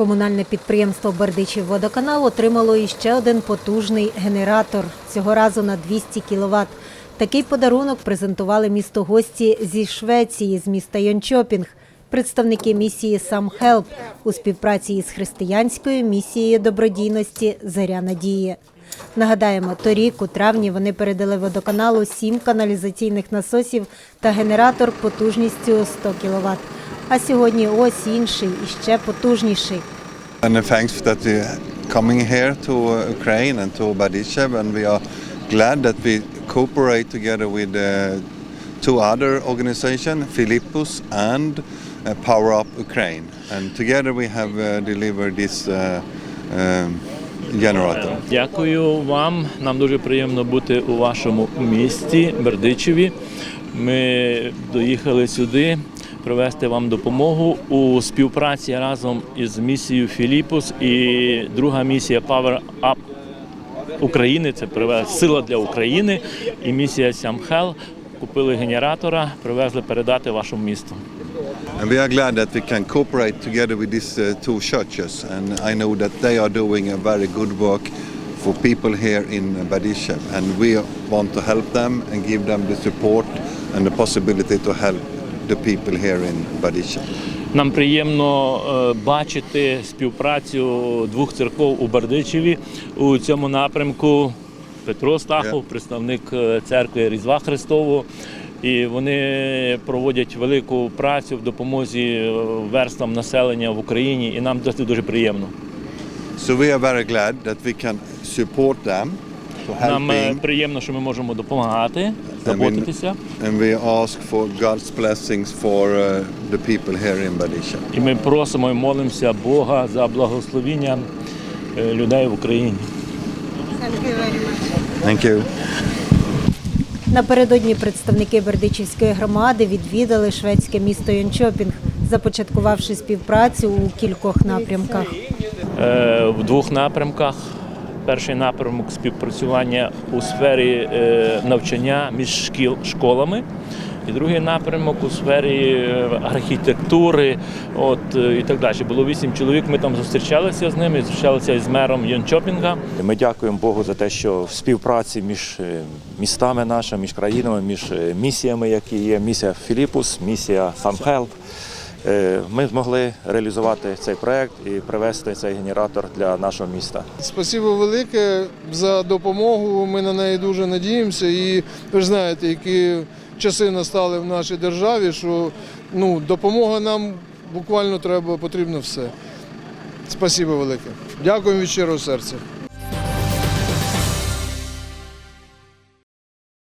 Комунальне підприємство Бердичів водоканал отримало іще один потужний генератор, цього разу на 200 кВт. Такий подарунок презентували місто гості зі Швеції, з міста Йончопінг, представники місії «Сам Хелп» у співпраці із християнською місією добродійності «Заря надії». Нагадаємо, торік у травні вони передали водоканалу сім каналізаційних насосів та генератор потужністю 100 кВт. А сьогодні ось інший і ще потужніший. And uh, thanks that we coming here to uh, Ukraine and to Bardyshev, and we are glad that we cooperate together with uh, two other organizations, Philippus and uh, Power Up Ukraine, and together we have uh, delivered this uh, um, generator. Дякую вам. Нам дуже приємно бути у вашому місті Бердичеві. Ми доїхали сюди привезти вам допомогу у співпраці разом із місією Філіпус і друга місія Power Up України. Це сила для України і місія Сямхел. Купили генератора, привезли передати вашому місту. And we are glad that we can cooperate together with these uh, two churches, and I know that they are doing a very good work for people here in Bardyshev, and we want to help them and give them the support and the possibility to help the people here in Bardyshev. Нам приємно е, бачити співпрацю двох церков у Бердичеві у цьому напрямку. Петро Стахов, представник е, церкви Різдва Христового. І вони проводять велику працю в допомозі е, верствам населення в Україні, і нам досить дуже приємно. So we are very glad that we can support them Нам е, приємно, що ми можемо допомагати, заботитися. Bardyshev. І ми просимо і молимося Бога за благословіння е, людей в Україні. Thank you. Напередодні представники Бердичівської громади відвідали шведське місто Йончопінг, започаткувавши співпрацю у кількох напрямках. Е, в двох напрямках. Перший напрямок співпрацювання у сфері е, навчання між шкіл, школами, і другий напрямок у сфері е, архітектури от, е, і так далі. Було вісім чоловік, ми там зустрічалися з ними, зустрічалися із мером Йончопінга. Ми дякуємо Богу за те, що в співпраці між містами нашими, між країнами, між місіями, які є, місія Філіпус, місія Самхелп, ми змогли реалізувати цей проект і привезти цей генератор для нашого міста. Спасибо велике за допомогу. Ми на неї дуже надіємося. І ви ж знаєте, які часи настали в нашій державі, що ну, допомога нам буквально треба, потрібно все. Спасибо велике. Дякуємо від щирого серця.